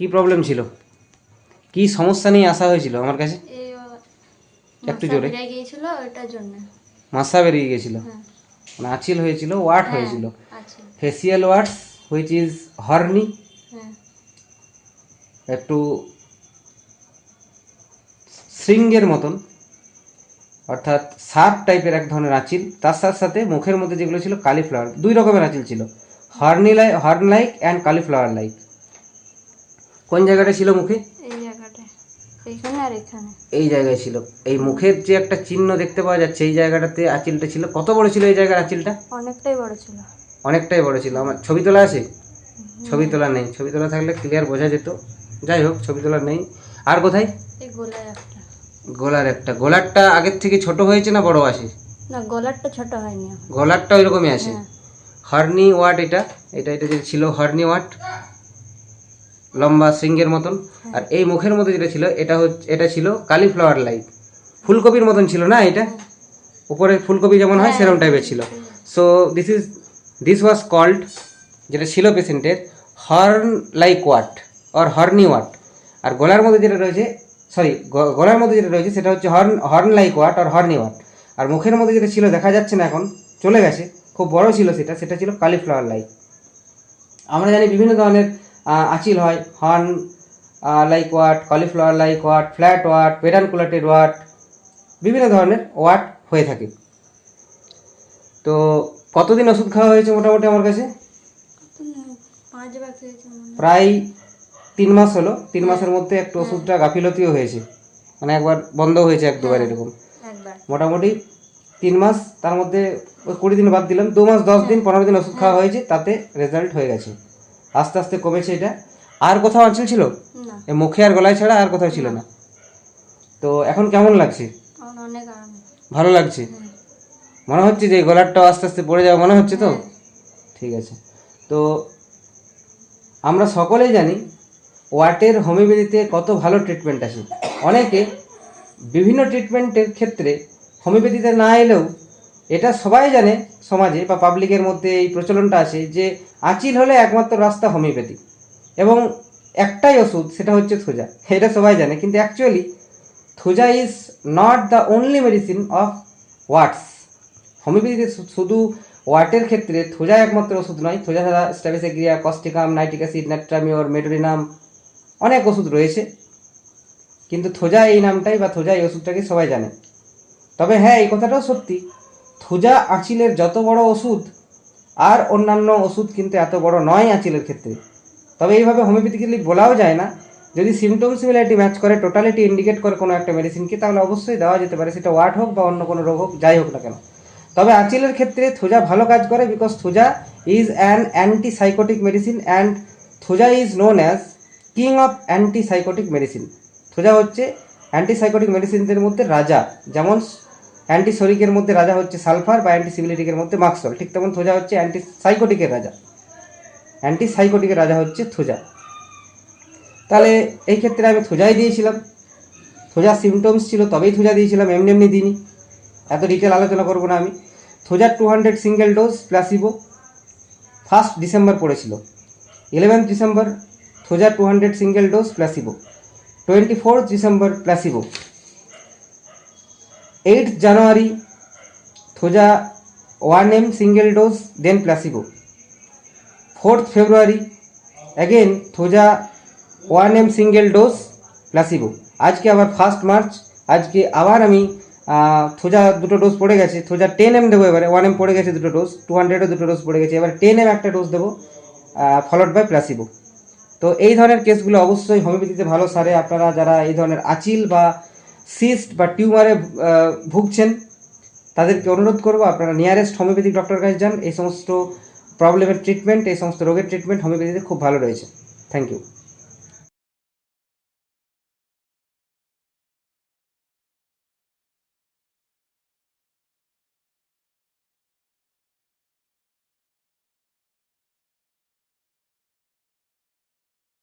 কি প্রবলেম ছিল? কি সমস্যা নিয়ে আসা হয়েছিল আমার কাছে? একটু জোরে। বেরিয়ে গিয়েছিল ওটার জন্য। মাসা বেরিয়ে গেছিল হ্যাঁ। মানে আঁচিল হয়েছিল ওয়াট হ্যাঁ, হয়েছিল। Facial warts which is horny একটু শৃঙ্গের মতন। অর্থাৎ সার্প টাইপের এক ধরনের আঁচিল। তার সাথে সাথে মুখের মধ্যে যেগুলো ছিল কালিফ্লাওয়ার দুই রকমের আঁচিল ছিল। Horny like horn like and cauliflower like কোন জায়গাটা ছিল মুখে? এই জায়গাটায় এইখানে আর এখানে। এই জায়গায় ছিল। এই মুখের যে একটা চিহ্ন দেখতে পাওয়া যাচ্ছে এই জায়গাটাতে আঁচিলটা ছিল। কত বড় ছিল এই জায়গার আঁচিলটা? অনেকটাই বড় ছিল। অনেকটাই বড় ছিল। আমার ছবি তোলা আছে? ছবি তোলা নেই। ছবি তোলা থাকলে ক্লিয়ার বোঝা যেত। যাই হোক ছবি তোলা নেই। আর কোথায়? গোলার একটা। গোলারটা আগের থেকে ছোট হয়েছে না বড় আছে? না গলারটা ছোট হয়নি। গোলারটা ওই রকমই আছে। হ্যাঁ। হর্নি ওয়াট এটা। এটা এটা যে ছিল হর্নি ওয়াট। লম্বা সিঙ্গের মতন। আর এই মুখের মধ্যে যেটা ছিল এটা হচ্ছে এটা ছিল কালিফ্লাওয়ার লাইক ফুলকপির মতন ছিল না এটা? উপরে ফুলকপি যেমন হয় সেরকম টাইপের ছিল। So this is this was called যেটা ছিল পেশেন্টের horn like wart or horny wart আর গলার মধ্যে যেটা রয়েছে সরি গলার মধ্যে যেটা রয়েছে সেটা হচ্ছে horn horn like wart or horny wart আর মুখের মধ্যে যেটা ছিল দেখা যাচ্ছে না এখন চলে গেছে। খুব বড় ছিল সেটা সেটা ছিল কালিফ্লাওয়ার লাইক আমরা জানি বিভিন্ন ধরনের আঁচিল হয় horn like wart cauliflower like wart flat wart pedunculated wart বিভিন্ন ধরনের ওয়াট হয়ে থাকে। তো কতদিন ওষুধ খাওয়া হয়েছে মোটামুটি আমার কাছে? হয়। প্রায় তিন মাস হলো। তিন মাসের মধ্যে একটু ওষুধটা গাফিলতিও হয়েছে। মানে একবার বন্ধ হয়েছে এক দুবার এরকম। একবার। মোটামুটি তিন মাস তার মধ্যে কুড়ি দিন বাদ দিলাম। দু মাস দশ দিন পনেরো দিন ওষুধ খাওয়া হয়েছে তাতে রেজাল্ট হয়ে গেছে। আস্তে আস্তে কমেছে এটা। আর কোথাও আঁচল ছিল? মুখে আর গলায় ছাড়া আর কোথাও ছিল না। তো এখন কেমন লাগছে? অনেক ভালো লাগছে? মনে হচ্ছে যে গলারটাও আস্তে আস্তে পড়ে যাবে মনে হচ্ছে তো? ঠিক আছে। তো আমরা সকলেই জানি ওয়াটের হোমিওপ্যাথিতে কত ভালো ট্রিটমেন্ট আছে অনেকে বিভিন্ন ট্রিটমেন্টের ক্ষেত্রে হোমিওপ্যাথিতে না এলেও এটা সবাই জানে সমাজে বা পাবলিকের মধ্যে এই প্রচলনটা আছে যে আঁচিল হলে একমাত্র রাস্তা হোমিওপ্যাথি। এবং একটাই ওষুধ, সেটা হচ্ছে থোজা এটা সবাই জানে, কিন্তু actually Thuja is not the only medicine of warts হোমিওপ্যাথিতে শুধু ওয়াটের ক্ষেত্রে থোজা একমাত্র ওষুধ নয় থোজা ছাড়া staphysagria causticum nitric acid natrum mur medorrhinum অনেক ওষুধ রয়েছে। কিন্তু থোজা এই নামটাই বা থোজা এই ওষুধটাকে সবাই জানে। তবে হ্যাঁ এই কথাটাও সত্যি। থোজা আঁচিলের যত বড় ওষুধ, আর অন্যান্য ওষুধ কিন্তু এত বড় নয় আঁচিলের ক্ষেত্রে। তবে এইভাবে হোমিওপ্যাথিক্যালি বলাও যায় না। যদি সিমটম সিমিলারিটি ম্যাচ করে টোটালিটি ইন্ডিকেট করে কোনো একটা মেডিসিনকে তাহলে অবশ্যই দেওয়া যেতে পারে, সেটা ওয়াট হোক বা অন্য কোনো রোগ হোক, যাই হোক না কেন। তবে আঁচিলের ক্ষেত্রে থোজা ভালো কাজ করে because thuja is an antipsychotic medicine and thuja is known as king of antipsychotic medicine thuja হচ্ছে অ্যান্টিসাইকোটিক মেডিসিনদের মধ্যে রাজা, যেমন অ্যান্টিসোরিকের মধ্যে রাজা হচ্ছে সালফার বা অ্যান্টিসিবিলিটিকের মধ্যে মাক্সল। ঠিক তেমন থোজা হচ্ছে অ্যান্টিসাইকোটিকের রাজা। অ্যান্টিসাইকোটিকের রাজা হচ্ছে থোজা। তাহলে এই ক্ষেত্রে আমি থোজাই দিয়েছিলাম। থোজা সিমটমস ছিল, তবেই থোজা দিয়েছিলাম, এমনি এমনি দিইনি। এত ডিটেল আলোচনা করব না আমি। থোজার two hundred single dose placebo first December পড়েছিল। Eleventh December thuja two hundred single dose placebo twenty fourth December placebo eight January thuja one M single dose then placebo fourth February again thuja one M single dose placebo আজকে আবার first March আজকে আবার আমি থোজা দুটো dose পড়ে গেছে থোজা ten M দেবো এবারে ওয়ান এম পড়ে গেছে দুটো ডোজ টু হান্ড্রেডও দুটো ডোজ পড়ে গেছে, এবার টেন এম একটা ডোজ দেবো ফলোড বাই প্লাসিবো তো এই ধরনের কেসগুলো অবশ্যই হোমিওপ্যাথিতে ভালো সারে, আপনারা যারা এই ধরনের আচিল বা সিস্ট বা টিউমারে ভুগছেন, তাদেরকে অনুরোধ করব, আপনারা নিয়ারেস্ট হোমিওপ্যাথিক ডক্টর কাছে যান। এই সমস্ত প্রবলেমের ট্রিটমেন্ট, এই সমস্ত রোগের ট্রিটমেন্ট হোমিওপ্যাথিতে খুব ভালো রয়েছে। Thank you.